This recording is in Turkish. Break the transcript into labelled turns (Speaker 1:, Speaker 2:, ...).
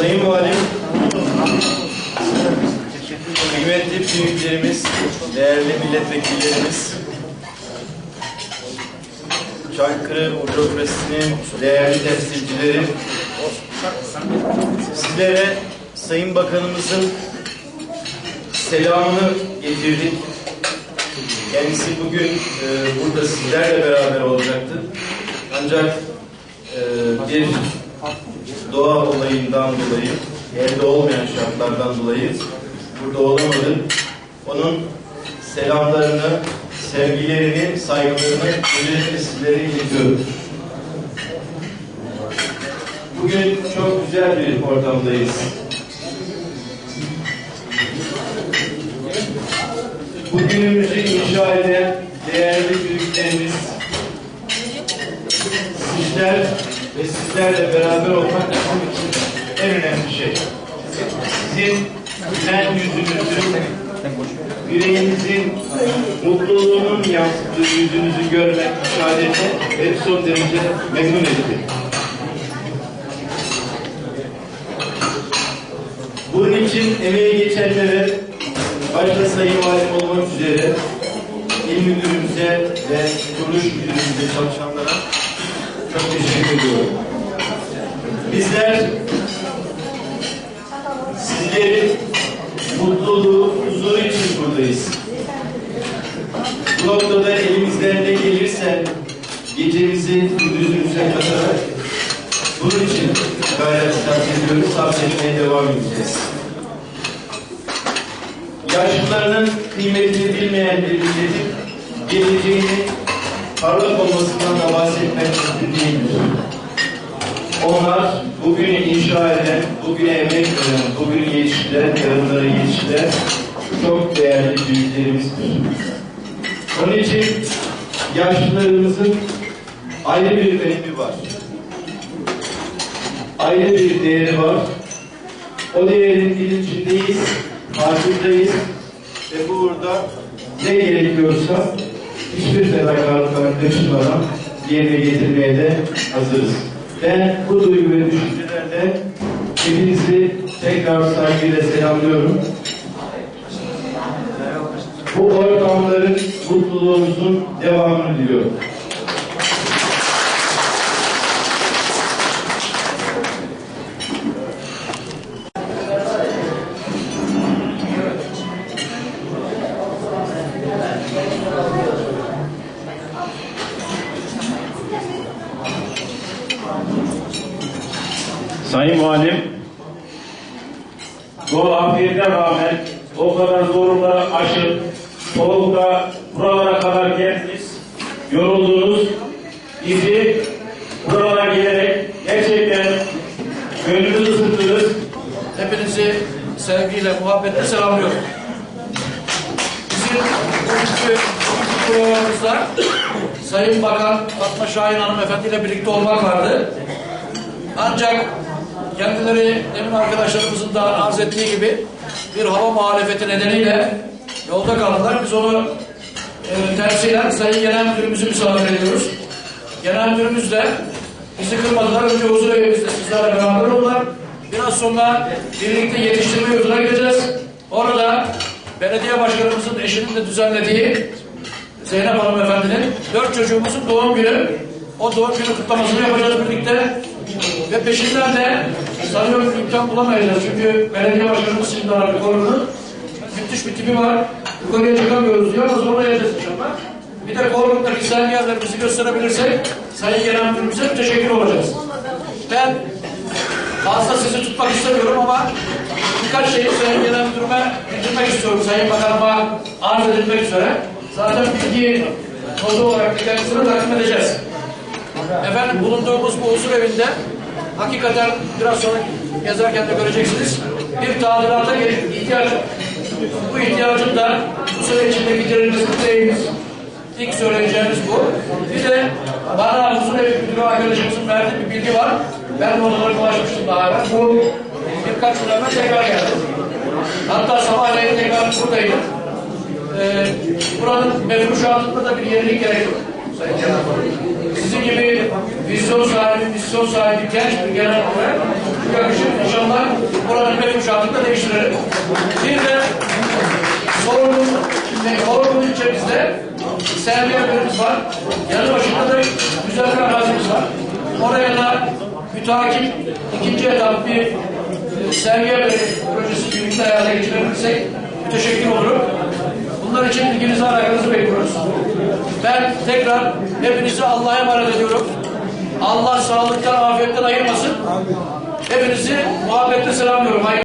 Speaker 1: Sayın Valim, kıymetli büyüklerimiz, değerli milletvekillerimiz, Çankırı Bürokrasisi'nin değerli temsilcileri, sizlere Sayın Bakanımızın selamını getirdik. Kendisi bugün e, burada sizlerle beraber olacaktı. Ancak e, bir doğa olayından dolayı, evde olmayan şartlardan dolayı burada olamadı. Onun selamlarını, sevgilerini, saygılarını öncelikle sizlere iletiyorum. Bugün çok güzel bir ortamdayız. Bugünümüzü inşa eden değerli büyüklerimiz, sizler ve sizlerle beraber olmak bizim için en önemli şey. Sizin gülen yüzünüzü, yüreğinizin mutluluğunun yansıttığı yüzünüzü görmek, müşahedete beni son derece memnun etti. Bunun için emeği geçenlere, başta Sayın Valim olmak üzere il müdürümüze ve kuruluş müdürümüze çalışanlara çok teşekkür ediyorum. Bizler sizlerin mutluluğu, huzuru için buradayız. Bu noktada elimizden ne gelirse gecemizi gündüzümüze katarak bunun için gayret sarf ediyoruz, sarf devam edeceğiz. Yaşlılarının kıymetini bilmeyen bir milletin geleceğini parlak olmasından da bahsetmek mümkün değildir. Onlar bugünü inşa eden, bugüne emek veren, bugünü yetiştiren, yarınları yetiştiren çok değerli büyüklerimizdir. Onun için yaşlılarımızın ayrı bir önemi var. Ayrı bir değeri var. O değerin bilincindeyiz, farkındayız ve burada ne gerekiyorsa hiçbir fedakarlıklar karışmadan yerine getirmeye de hazırız. Ben bu duygu ve düşüncelerle hepinizi tekrar saygıyla selamlıyorum. Bu ortamların mutluluğumuzun devamını diliyorum.
Speaker 2: Sayın Valim, bu afiyete rağmen o kadar zorlukları aşıp soğukta buralara kadar geldiniz, yoruldunuz, bizi buralara gelerek gerçekten gönlünüzü ısıttınız.
Speaker 3: Hepinizi sevgiyle, muhabbetle selamlıyorum. Bizim bugünkü programımızda Sayın Bakan Fatma Şahin Hanımefendi ile birlikte olmak vardı. Ancak kendileri demin arkadaşlarımızın da arz ettiği gibi bir hava muhalefeti nedeniyle yolda kaldılar. Biz onu e, tersilen Sayın Genel Müdürümüzü misafir ediyoruz. Genel Müdürümüz de bizi kırmadılar. Önce huzur evimizde sizlerle beraber oldular. Biraz sonra birlikte yetiştirme yurduna gideceğiz. Orada belediye başkanımızın eşinin de düzenlediği Zeynep Hanım Efendi'nin dört çocuğumuzun doğum günü. O doğum günü kutlamasını yapacağız birlikte. Ve peşinden de sanıyorum imkan bulamayacağız. Çünkü belediye başkanımız şimdi aradı korunu. Müthiş bir tipi var. Yukarıya çıkamıyoruz diyor sonra yiyeceğiz inşallah. Bir de korkut'taki güzel yerlerimizi gösterebilirsek Sayın Genel Müdürümüze teşekkür olacağız. Ben fazla sizi tutmak istemiyorum ama birkaç şeyi Sayın Genel Müdürüme bildirmek istiyorum. Sayın Bakanıma arz edilmek üzere. Zaten bilgi notu olarak da kendisine takdim edeceğiz. Efendim bulunduğumuz bu huzur evinde hakikaten biraz sonra gezerken de göreceksiniz. Bir tadilata ihtiyaç var. Bu ihtiyacın da bu süre içinde giderilmesi dileğimiz. İlk söyleyeceğimiz bu. Bir de bana huzur evi müdürü arkadaşımızın verdiği bir bilgi var. Ben de onlara ulaşmıştım daha evvel. Bu birkaç gün evvel tekrar geldi. Hatta sabahleyin tekrar buradaydım. Ee, buranın mevcuşatında da bir yenilik gerek Sizin gibi vizyon sahibi, misyon sahibi genç bir genel olarak bu yakışır inşallah oranın mefhuşatını da değiştirelim. Bir de sorumlu, sorumlu ilçemizde sergi evlerimiz var. Yanı başında da güzel bir arazimiz var. Oraya da mütakip ikinci etap bir sergi evleri projesi birlikte hayata geçirebilirsek müteşekkir olurum. Bunlar için ilginizi bekliyoruz. Ben tekrar hepinizi Allah'a emanet ediyorum. Allah sağlıktan, afiyetten ayırmasın. Hepinizi muhabbetle selamlıyorum. Hayırlı